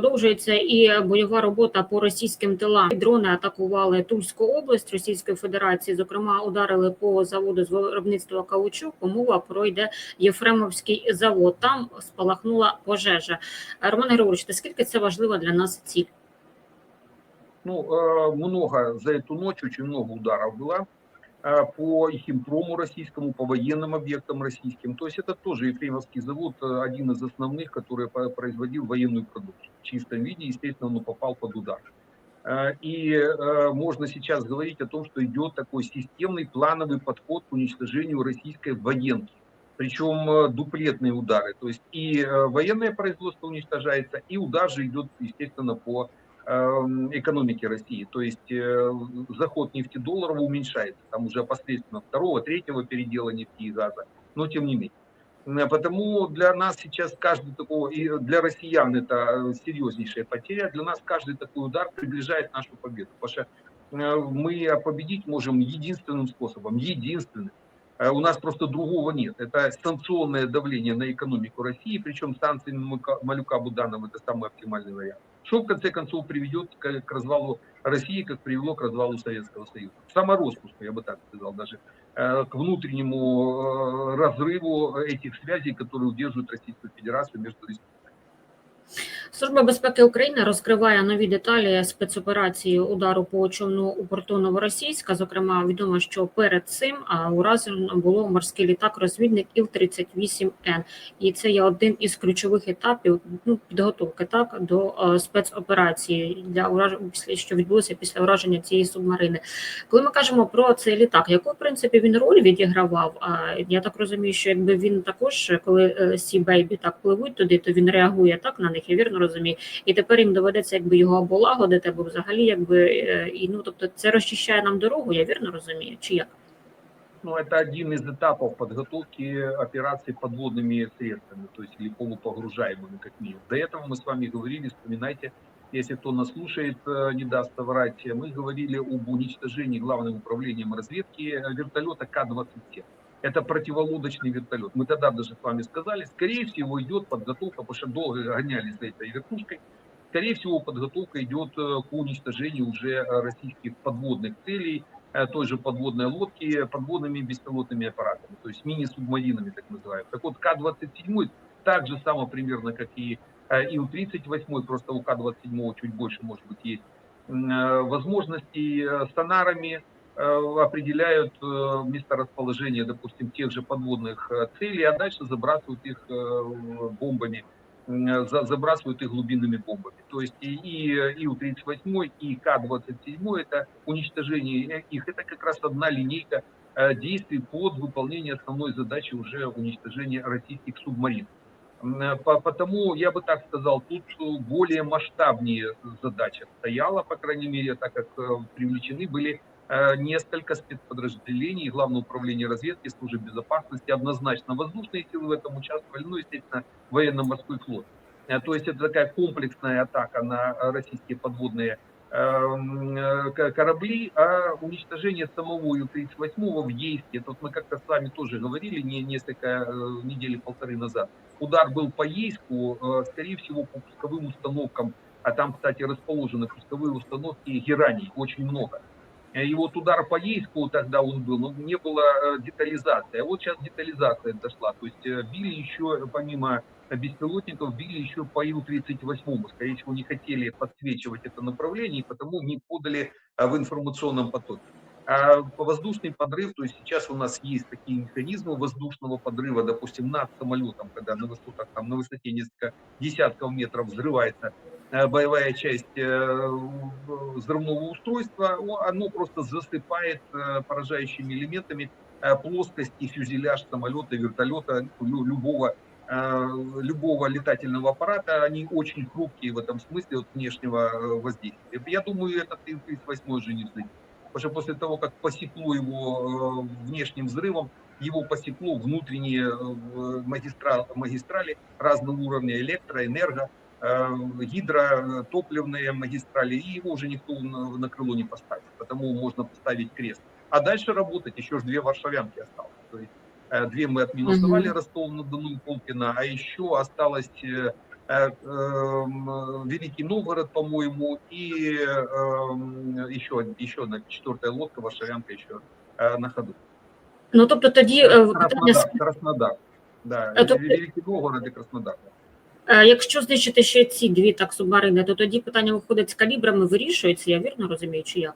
продовжується і бойова робота по російським тилам. Дрони атакували Тульську область Російської Федерації. Зокрема, ударили по заводу з виробництва каучуку. Мова про йде Єфремовський завод. Там спалахнула пожежа. Роман Григорович, наскільки це важлива для нас ціль? Ну, э, много за эту ночь, очень много ударов было э, По химпрому российскому, по военным объектам российским. То есть это тоже Ефремовский завод, э, один из основных, который производил военную продукцию. В чистом виде, естественно, он попал под удар. Э, И э, можно сейчас говорить о том, что идет такой системный плановый подход к уничтожению российской военки. Причем э, дуплетные удары. То есть и э, военное производство уничтожается, и удар же идет, естественно, по экономики России. То есть э, заход нефтедолларов уменьшается. Там уже посредственно второго, третьего передела нефти и газа. Но тем не менее. Э, Потому для нас сейчас каждый такой, для россиян это э, серьезнейшая потеря, для нас каждый такой удар приближает нашу победу. Потому что мы победить можем единственным способом, единственным. Э, У нас просто другого нет. Это санкционное давление на экономику России, причем санкции Малюка- Буданова это самый оптимальный вариант. Что в конце концов приведет к, к развалу России, как привело к развалу Советского Союза. К самороспуску, я бы так сказал, даже э, к внутреннему э, разрыву этих связей, которые удерживают Российскую Федерацию между республиками. Служба безпеки України розкриває нові деталі спецоперації удару по човну у порту Новоросійська. Зокрема, відомо, що перед цим уражено було морський літак-розвідник Іл-38Н. І це є один із ключових етапів ну, підготовки так до спецоперації для ураження, що відбулося після ураження цієї субмарини. Коли ми кажемо про цей літак, яку в принципі він роль відігравав? Я так розумію, що якби він також, коли е, Сі Бейбі так пливуть туди, то він реагує так на них. Я вірно розумію. І тепер їм доведеться якби його облагодити, або взагалі, якби е, і ну тобто це розчищає нам дорогу. Я вірно розумію, чи як? Ну, это один из этапов подготовки операций подводными средствами, то есть или полупогружаемыми, как минимум. До этого мы с вами говорили, вспоминайте, если кто нас слушает, э, не даст соврать, мы говорили об уничтожении главным управлением разведки э, вертолета К-27. Это противолодочный вертолет. Мы тогда даже с вами сказали, скорее всего идет подготовка, потому что долго гонялись за этой вертушкой, скорее всего подготовка идет э, к уничтожению уже э, российских подводных целей, э, той же подводной лодки подводными беспилотными аппаратами, то есть мини-субмаринами, так называемые. Так вот, К-27 так же само примерно, как и э, Ил-38, просто у К-27 чуть больше, может быть, есть возможностей сонарами определяют э, месторасположение, допустим, тех же подводных э, целей, а дальше забрасывают их э, бомбами, забрасывают их глубинными бомбами. То есть и, и Ил-38, и К-27 это уничтожение их, это как раз одна линейка э, действий под выполнение основной задачи уже уничтожения российских субмарин. Э, Потому я бы так сказал, тут э, более масштабнее задача стояла, по крайней мере, так как э, привлечены были э, несколько спецподразделений Главного управления разведки, службы безопасности, однозначно воздушные силы в этом участвовали, ну, естественно, военно-морской флот. Э, То есть это такая комплексная атака на э, российские подводные эм, э, корабли, а уничтожение самого Ил-38 в Ейске, вот мы как-то с вами тоже говорили не, несколько э, недели, полторы назад, удар был по Ейску, э, скорее всего, по пусковым установкам, а там, кстати, расположены пусковые установки Герани, очень много. Э, И вот удар по Ейску тогда он был, но не было э, детализации. А вот сейчас детализация дошла. То есть э, били еще, помимо беспилотников, били еще по Ил-38. Скорее всего, не хотели подсвечивать это направление, и потому не подали э, в информационном потоке. А воздушный подрыв, то есть сейчас у нас есть такие механизмы воздушного подрыва, допустим, над самолетом, когда на высотах, там, на высоте несколько десятков метров взрывается э, боевая часть э, взрывного устройства, оно просто засыпает э, поражающими элементами э, плоскость и фюзеляж самолета, вертолета, лю- любого э, любого летательного аппарата, они очень хрупкие в этом смысле от внешнего э, воздействия. Я думаю, этот Ил-38 уже не взлетит. Потому что после того, как посекло его э, внешним взрывом, его посекло внутренние э, магистра- магистрали разного уровня электро, энерго, э, гидротопливные магистрали, и его уже никто на, на крыло не поставит. Потому можно поставить крест. А дальше работать еще ж две варшавянки осталось. То есть э, две мы отминусовали Мгм. Ростов-на-Дону и Колпино, а еще осталось э, э, эм, Великий Новгород, по-моему, и эм, еще, еще одна четвертая лодка, Варшавянка еще э, на ходу. Ну тобто тоді е, питання Краснодар, Краснодар. Да, Это- Великий Новгород и Краснодар. Якщо знищити ще ці дві так субмарини, то тоді питання виходить з калібрами вирішується, я вірно розумію, чи як?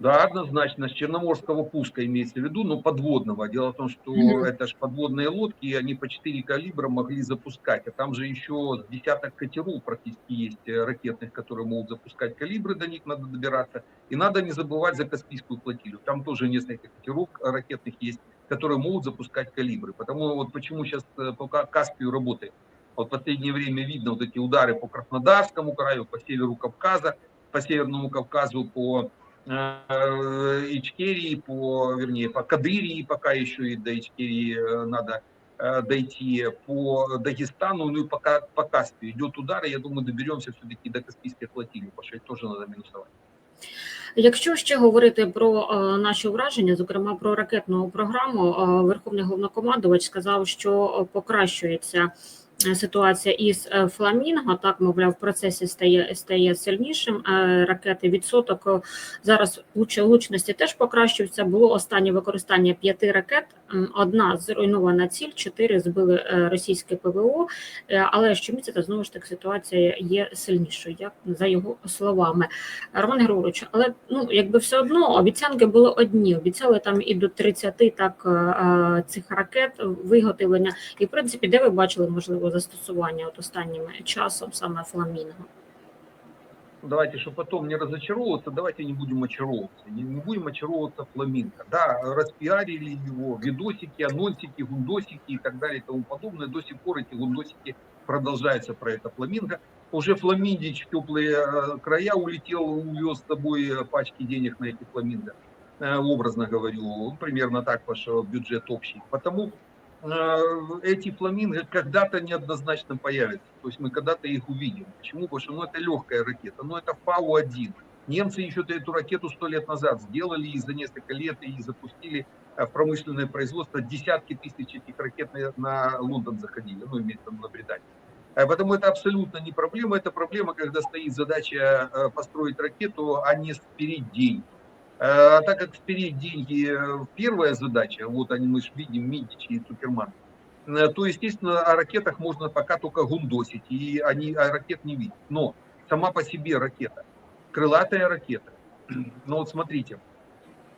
Да, однозначно, с черноморского пуска имеется в виду, но подводного. Дело в том, что Мгм. это же подводные лодки, и они по 4 калибра могли запускать. А там же еще с десяток катеров практически есть э, ракетных, которые могут запускать калибры, до них надо добираться. И надо не забывать за Каспийскую флотилию. Там тоже несколько катеров э, ракетных есть, которые могут запускать калибры. Потому вот почему сейчас по Ка- Каспию работает. Вот в последнее время видно вот эти удары по Краснодарскому краю, по северу Кавказа, по Северному Кавказу, по э, Ичкерии, по, вернее, по Кадырии, пока еще и до Ичкерии э, надо э, дойти, по Дагестану, ну и пока по Каспию идет удар, и я думаю, доберемся все-таки до Каспийской флотилии, потому что это тоже надо минусовать. Якщо ще говорити про е, наші враження, зокрема про ракетну програму, е, Верховний головнокомандувач сказав, що е, покращується е, ситуація із е, фламінго. Так, мовляв, в процесі стає стає сильнішим. Е, Ракети відсоток е, зараз луч- лучності теж покращується. Було останнє використання п'яти ракет. Одна зруйнована ціль, чотири збили російське ПВО. Але щомісяця знову ж таки ситуація є сильнішою, як за його словами. Роман Григорович, але ну якби все одно обіцянки були одні. Обіцяли там і до 30 так цих ракет виготовлення. І в принципі, де ви бачили можливо застосування от останнім часом саме фламінго? Давайте, чтобы потом не разочаровываться, давайте не будем очаровываться. Не, не будем очаровываться фламинго. Да, распиарили его, видосики, анонсики, гундосики и так далее и тому подобное. До сих пор эти гундосики продолжаются про это фламинго. Уже Фламиндич в теплые э, края улетел, увез с собой э, пачки денег на эти фламинго. Э, Образно говорю, примерно так ваш бюджет общий. Потому эти фламинго когда-то неоднозначно появятся. То есть мы когда-то их увидим. Почему? Потому что ну, это легкая ракета, но это Фау-1. Немцы еще эту ракету сто лет назад сделали и за несколько лет и запустили э, в промышленное производство. Десятки тысяч этих ракет на, Лондон заходили, ну, имеется в виду на Британию. Э, Поэтому это абсолютно не проблема. Это проблема, когда стоит задача э, построить ракету, а не спереть деньги. Э, А так как деньги э, первая задача, вот они мы ж видим Мидичи и Суперман, Э, то, естественно, о ракетах можно пока только гундосить, и они о ракет не видят. Но сама по себе ракета, крылатая ракета, ну вот смотрите,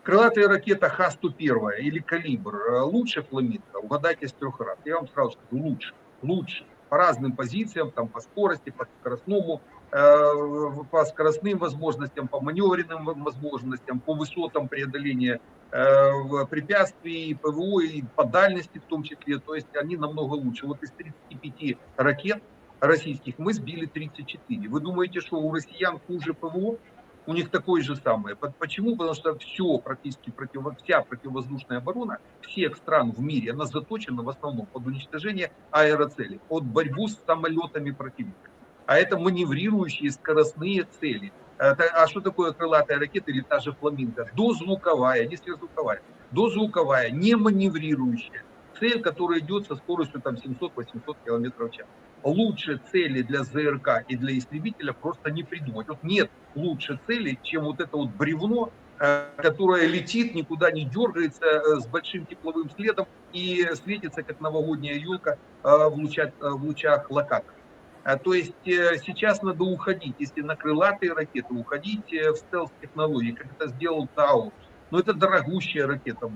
крылатая ракета Х-101 или Калибр лучше Фламинго? Угадайте с трех раз. Я вам сразу скажу, лучше, лучше. По разным позициям, там по скорости, по скоростному, по скоростным возможностям, по маневренным возможностям, по высотам преодоления э, препятствий, ПВО и по дальности в том числе. То есть они намного лучше. Вот из 35 ракет российских мы сбили 34. Вы думаете, что у россиян хуже ПВО? У них такое же самое. По- Почему? Потому что все, практически против, вся противовоздушная оборона всех стран в мире, она заточена в основном под уничтожение аэроцелей, под борьбу с самолетами противника. А это маневрирующие скоростные цели. А что такое крылатая ракета или та же фламинго? Дозвуковая, не сверхзвуковая, дозвуковая, не маневрирующая цель, которая идет со скоростью там 700-800 км в час. Лучше цели для ЗРК и для истребителя просто не придумать. Вот нет лучше цели, чем вот это вот бревно, э, которое летит, никуда не дергается, э, с большим тепловым следом и светится, как новогодняя елка э, в лучах, в лучах локатора. А, То есть э, сейчас надо уходить, если на крылатые ракеты, уходить э, в стелс-технологии, как это сделал Таурус. Но это дорогущая ракета.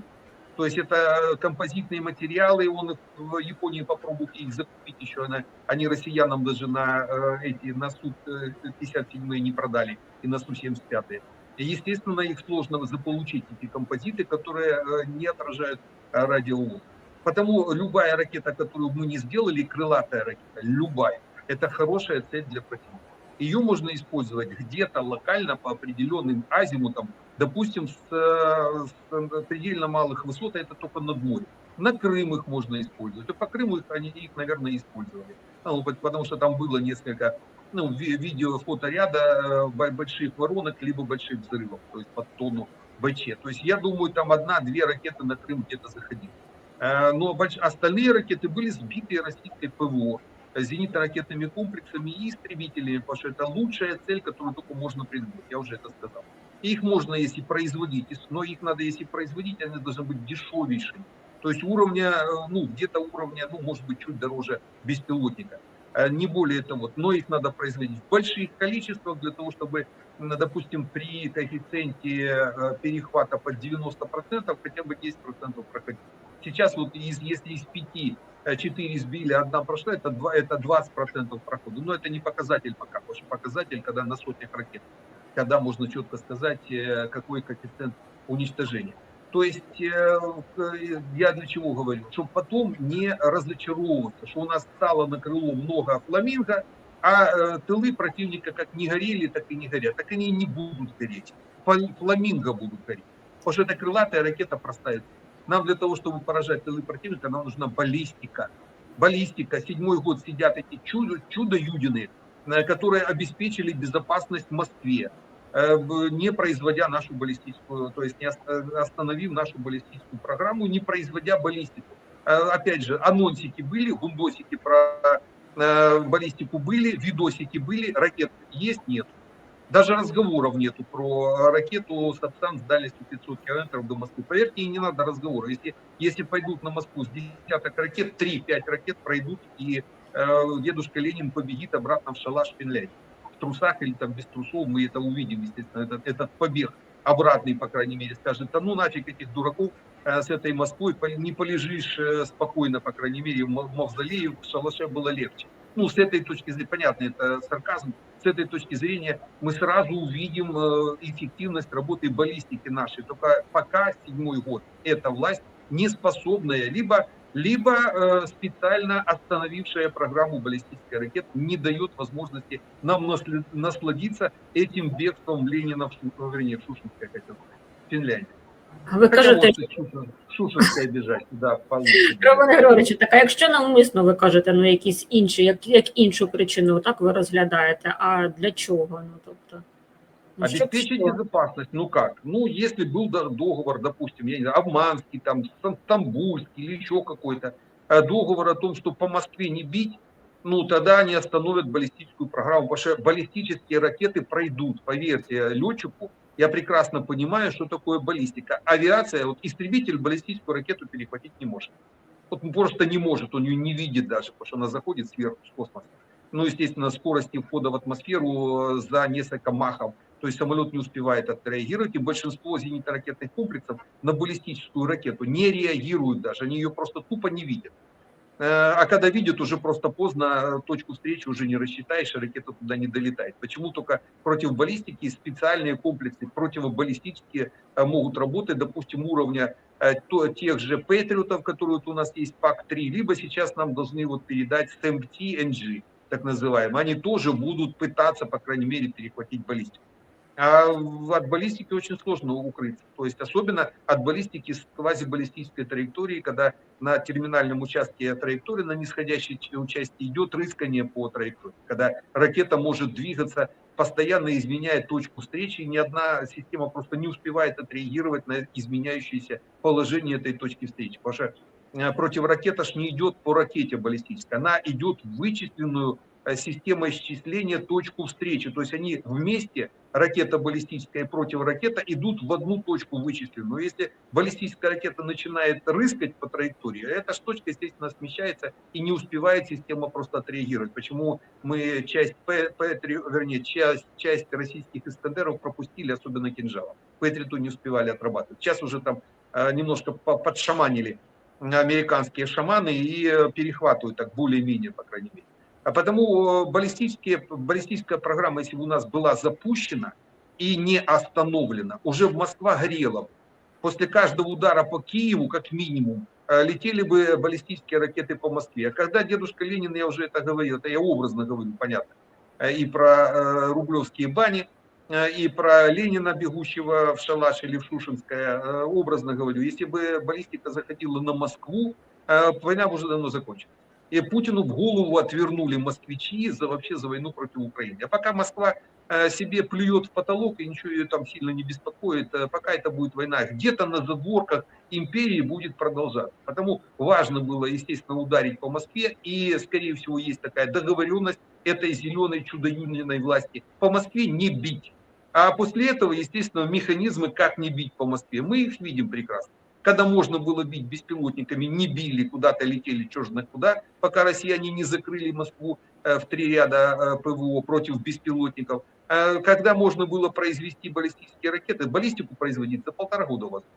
То есть это композитные материалы, он в Японии попробуйте их закупить еще, она, они россиянам даже на э, эти на Су 57 не продали и на Су 75. И, естественно, их сложно заполучить, эти композиты, которые э, не отражают э, радиоволн. Потому любая ракета, которую мы не сделали, крылатая ракета, любая, это хорошая цель для противника. Ее можно использовать где-то локально по определенным азимутам, допустим, с, э, с предельно малых высот, а это только над морем. На Крым их можно использовать. И по Крыму их, они их, наверное, использовали. Ну, пот- потому что там было несколько ну, ви- видео, фоторяда э, бо- больших воронок, либо больших взрывов, то есть под тонну БЧ. То есть я думаю, там одна-две ракеты на Крым где-то заходили. Э, Но остальные ракеты были сбиты российской ПВО. Зенитно-ракетными комплексами и истребителями, потому что это лучшая цель, которую только можно придумать, я уже это сказал. Их можно, если производить, но их надо, если производить, они должны быть дешевейшими. То есть уровня, э, ну, где-то уровня, ну, может быть, чуть дороже беспилотника. Э, Не более того, но их надо производить в больших количествах для того, чтобы, допустим, при коэффициенте э, перехвата под 90% хотя бы 10% проходить. Сейчас вот из, если из 5 4 сбили, одна прошла, это, 2, это 20% прохода. Но это не показатель пока, потому что показатель, когда на сотнях ракет, когда можно четко сказать, э, какой коэффициент уничтожения. То есть э, я для чего говорю? Чтобы потом не разочаровываться, что у нас стало на крыло много фламинго, а э, тылы противника как не горели, так и не горят. Так они не будут гореть. Фл- Фламинго будут гореть. Потому что это крылатая ракета простая. Нам для того, чтобы поражать тылы противника, нам нужна баллистика. Баллистика. Седьмой год сидят эти чудо, чудо-юдины, э, которые обеспечили безопасность Москве, э, не производя нашу баллистическую, то есть не ост- остановив нашу баллистическую программу, не производя баллистику. Э, Опять же, анонсики были, гундосики про баллистику были, видосики были, ракет есть, нет. Даже разговоров нету про ракету Сапсан с дальностью 500 километров до Москвы. Поверьте, и не надо разговора. Если, если пойдут на Москву с десяток ракет, 3-5 ракет пройдут, и э, дедушка Ленин победит обратно в шалаш Финляндии. В трусах или там без трусов мы это увидим, естественно, этот, этот побег обратный, по крайней мере, скажет, да ну нафиг этих дураков э, с этой Москвой, не полежишь э, спокойно, по крайней мере, в ма- мавзолее, в шалаше было легче. Ну, с этой точки зрения, понятно, это сарказм, с этой точки зрения мы сразу увидим э, эффективность работы баллистики нашей. Только пока седьмой год эта власть не способная, либо, либо э, специально остановившая программу баллистической ракет не дает возможности нам насладиться этим бегством Ленина вернее, в Шушинское, хотел сказать, в Финляндии. Ви Хотя кажете, можете в Шушин- в Шушинское бежать, да, получше. Романе Григоровичу, так а якщо навмисно ви кажете, ну якісь інші, як, як іншу причину, так ви розглядаєте, а для чого? Ну тобто, ну, щоб Обеспечить що? безопасность, ну как? Ну, если был до- договор, допустим, я не знаю, Обманский, там, Стам- Стамбульский или еще какой-то, э, договор о том, что по Москве не бить, ну, тогда они остановят баллистическую программу, потому что баллистические ракеты пройдут, поверьте летчику, я прекрасно понимаю, что такое баллистика. Авиация, вот истребитель баллистическую ракету перехватить не может. Вот он просто не может, он ее не видит даже, потому что она заходит сверху с космоса. Ну, естественно, скорости входа в атмосферу э, за несколько махов то есть самолет не успевает отреагировать, и большинство зенитно-ракетных комплексов на баллистическую ракету не реагируют даже, они ее просто тупо не видят. А когда видят, уже просто поздно, точку встречи уже не рассчитаешь, и ракета туда не долетает. Почему только против баллистики специальные комплексы противобаллистические э, могут работать, допустим, уровня э, тех же Патриотов, которые вот у нас есть ПАК-3, либо сейчас нам должны вот передать STEM-T-NG, так называемые. Они тоже будут пытаться, по крайней мере, перехватить баллистику. А от баллистики очень сложно укрыться. То есть особенно от баллистики с квазибаллистической траектории, когда на терминальном участке траектории, на нисходящей части идет рыскание по траектории. Когда ракета может двигаться, постоянно изменяя точку встречи, и ни одна система просто не успевает отреагировать на изменяющееся положение этой точки встречи. Потому что э, противоракета ж не идет по ракете баллистической, она идет в вычисленную э, систему исчисления точку встречи. То есть они вместе, ракета баллистическая и противоракета, идут в одну точку вычисленную. Если баллистическая ракета начинает рыскать по траектории, эта ж точка, естественно, смещается и не успевает система просто отреагировать. Почему мы часть, П, П3, вернее, часть, часть российских Искандеров пропустили, особенно кинжалов. П-3 не успевали отрабатывать. Сейчас уже там э, немножко по- подшаманили американские шаманы и э, перехватывают так более-менее, по крайней мере. А потому баллистические, баллистическая программа, если бы у нас была запущена и не остановлена, уже в Москва горела. После каждого удара по Киеву, как минимум, э, летели бы баллистические ракеты по Москве. А когда дедушка Ленин, я уже это говорил, это я образно говорю, понятно, э, и про э, Рублевские бани, и про Ленина, бегущего в шалаш или в Шушинское, образно говорю, если бы баллистика заходила на Москву, война бы уже давно закончилась. И Путину в голову отвернули москвичи за вообще за войну против Украины. А пока Москва э, себе плюет в потолок и ничего ее там сильно не беспокоит, э, пока это будет война. Где-то на задворках империи будет продолжаться. Потому важно было, естественно, ударить по Москве, и, скорее всего, есть такая договоренность этой зеленой чудо-юниной власти. По Москве не бить. А после этого, естественно, механизмы, как не бить по Москве, мы их видим прекрасно. Когда можно было бить беспилотниками, не били, куда-то летели, черт куда, пока россияне не закрыли Москву э, в три ряда э, ПВО против беспилотников. Э, Когда можно было произвести баллистические ракеты, баллистику производить за полтора года возможно.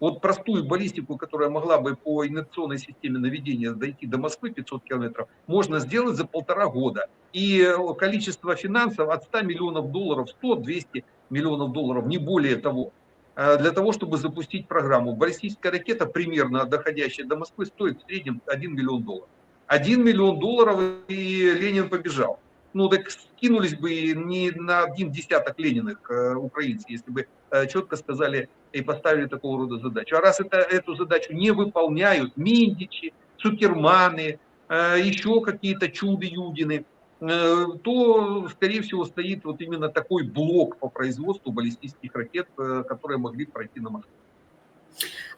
Вот простую баллистику, которая могла бы по инерционной системе наведения дойти до Москвы 500 километров, можно сделать за полтора года. И количество финансов от 100 миллионов долларов, 100-200 миллионов долларов, не более того, для того, чтобы запустить программу. Баллистическая ракета, примерно доходящая до Москвы, стоит в среднем 1 миллион долларов. 1 миллион долларов, и Ленин побежал. Ну, так скинулись бы не на один десяток Лениных э, украинцы, если бы э, четко сказали и поставили такого рода задачу. А раз это, эту задачу не выполняют Миндичи, Цукерманы, э, еще какие-то чуды-юдины, то, скорее всего, стоит вот именно такой блок по производству баллистических ракет, э, которые могли пройти на Москву.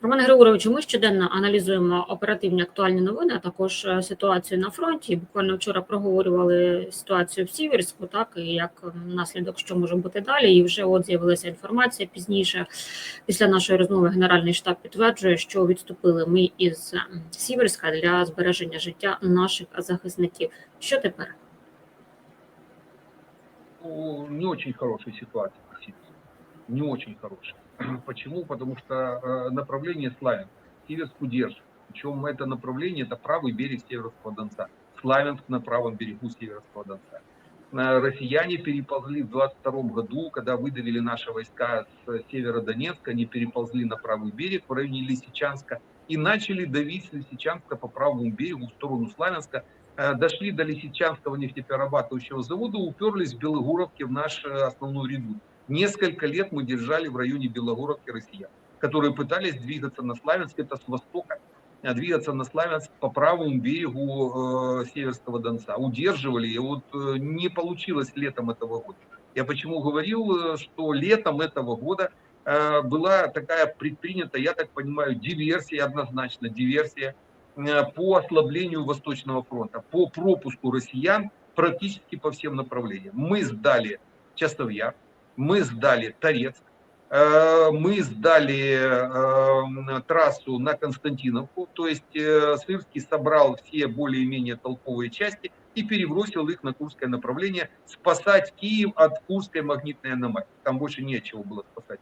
Роман Григоровичу, ми щоденно аналізуємо оперативні актуальні новини, а також е, ситуацію на фронті. Буквально вчора проговорювали ситуацію в Сіверську, так і як наслідок, що може бути далі. І вже от з'явилася інформація пізніше. Після нашої розмови Генеральний штаб підтверджує, що відступили ми із Сіверська для збереження життя наших захисників. Що тепер? Не очень хорошая ситуация по Сибирску. Не очень хорошая. Почему? Потому что э, направление Славянск, Северск удержит. Причем это направление, это правый берег Северского Донца. Славянск на правом берегу Северского Донца. Э, Россияне переползли в 22 году, когда выдавили наши войска с Северодонецка, они переползли на правый берег в районе Лисичанска и начали давить с Лисичанска по правому берегу в сторону Славянска. Э, Дошли до Лисичанского нефтеперерабатывающего завода, уперлись в Белогоровке в наш э, основной редут. Несколько лет мы держали в районе Белогоровки россиян, которые пытались двигаться на Славянск, это с востока, а двигаться на Славянск по правому берегу э, Северского Донца. Удерживали, и вот э, не получилось летом этого года. Я почему говорил, э, что летом этого года э, была такая предпринята, я так понимаю, диверсия, однозначно диверсия по ослаблению Восточного фронта, по пропуску россиян практически по всем направлениям. Мы сдали Часовьяр, мы сдали Торецк, э, мы сдали э, трассу на Константиновку, то есть э, Сырский собрал все более-менее толповые части и перебросил их на Курское направление, спасать Киев от Курской магнитной аномалии. Там больше нечего было спасать.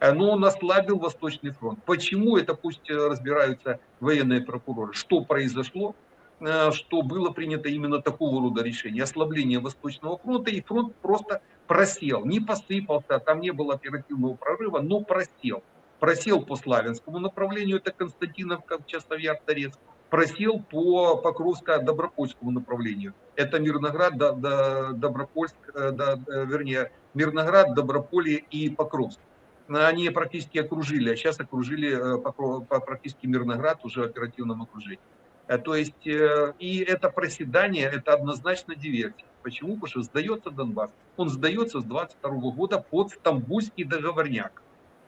Но он ослабил Восточный фронт. Почему это пусть э, разбираются военные прокуроры? Что произошло? Э, Что было принято именно такого рода решение? Ослабление Восточного фронта, и фронт просто просел, не посыпался, там не было оперативного прорыва, но просел. Просел по Славянскому направлению, это Константиновка, Часовьяр, Торецк. Просел по Покровско-Добропольскому направлению. Это Мирноград, До- До- Добропольск, До- э, вернее, Мирноград, Доброполье и Покровск. Они практически окружили, а сейчас окружили э, практически Мирноград уже в оперативном окружении. Э, То есть, э, и это проседание, это однозначно диверсия. Почему? Потому что сдается Донбасс. Он сдается с 22 года под Стамбульский договорняк,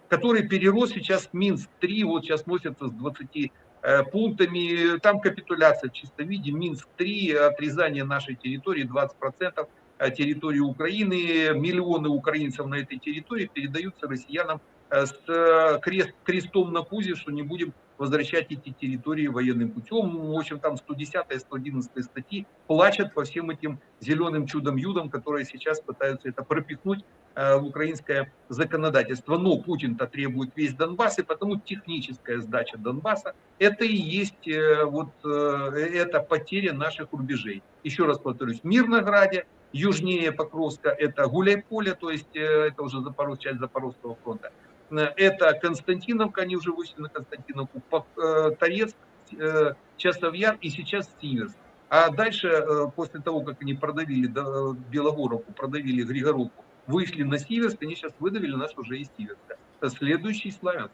который перерос сейчас в Минск-3, вот сейчас носится с 20 э, пунктами. Там капитуляция в чистом виде. Минск-3, отрезание нашей территории 20% э, территории Украины. Миллионы украинцев на этой территории передаются россиянам э, с э, крест, крестом на пузе, что не будем возвращать эти территории военным путем. В общем, там 110 111 статьи плачут по всем этим зеленым чудом-юдам, которые сейчас пытаются это пропихнуть в украинское законодательство. Но Путин-то требует весь Донбасс, и потому техническая сдача Донбасса – это и есть вот э, это потеря наших рубежей. Еще раз повторюсь, в Мирнограде, южнее Покровска – это Гуляйполе, то есть э, это уже Запорож, часть Запорожского фронта. Э, Это Константиновка, они уже вышли на Константиновку, э, Торецк, Часовьяр и сейчас Сиверск. А дальше, после того, как они продавили да, Белогоровку, продавили Григоровку, вышли на Сиверск, они сейчас выдавили нас уже из Сиверска. Следующий Славянск.